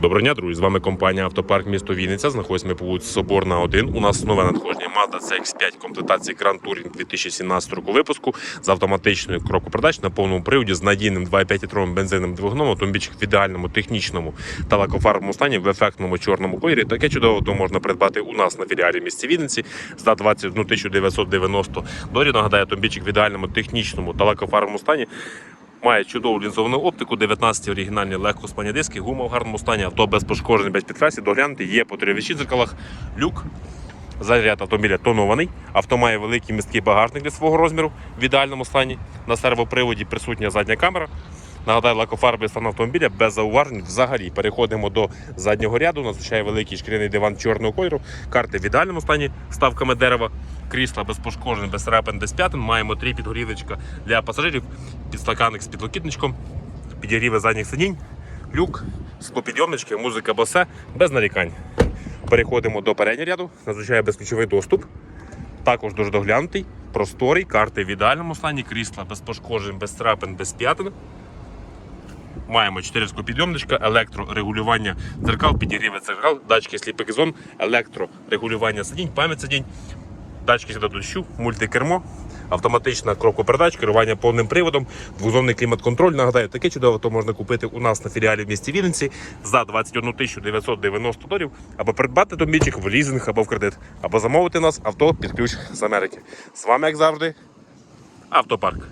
Доброго дня, друзі! З вами компанія Автопарк місто Вінниця. Знаходимося по вулиці Соборна 1. У нас нове надходження Mazda CX-5 комплектації Grand Touring 2017 року випуску з автоматичною крокопродач на повному приводі з надійним 2,5 літровим бензином двигуном, автомобільчик в ідеальному технічному та лакофарбовому стані в ефектному чорному кольорі. Таке чудово авто можна придбати у нас на філіалі місті Вінниці за 21 990 доларів. Нагадаю, автомобільчик в ідеальному технічному та лакофарбовому стані. Має чудову лінзовану оптику, 19 оригінальні легкоспані диски, гума в гарному стані, авто без пошкоджень, без підкрасів, доглянути, є по в дзеркалах, люк, заряд автомобіля тонований, авто має великий місткий багажник для свого розміру в ідеальному стані. На сервоприводі присутня задня камера. Нагадаю, лакофарбовий стан автомобіля без зауважень взагалі. Переходимо до заднього ряду. Надзвичайно великий шкіряний диван чорного кольору. Карти в ідеальному стані ставками дерева. Крісла без пошкоджень, без репен, без п'ятин. Маємо три підгорівничка для пасажирів, підстаканник з підлокітничком, підігріви задніх сидінь, люк, склопідйомнички, музика босе, без нарікань. Переходимо до переднього ряду. Надзвичайно безключовий доступ. Також дуже доглянутий, просторий, карти в ідеальному стані, крісла без пошкоджень, без трапин, без п'ятин. Маємо 4 підйомничка, електрорегулювання дзеркал, підігріви дзеркал, датчики сліпих зон, електрорегулювання сидінь, пам'ять сидінь, датчики до дощу, мультикермо, автоматична крокопередач, керування повним приводом, двозонний клімат-контроль. Нагадаю, таке чудове авто можна купити у нас на філіалі в місті Вінниці за 21 990 доларів, або придбати домічик в лізинг або в кредит, або замовити у нас авто під ключ з Америки. З вами, як завжди, автопарк.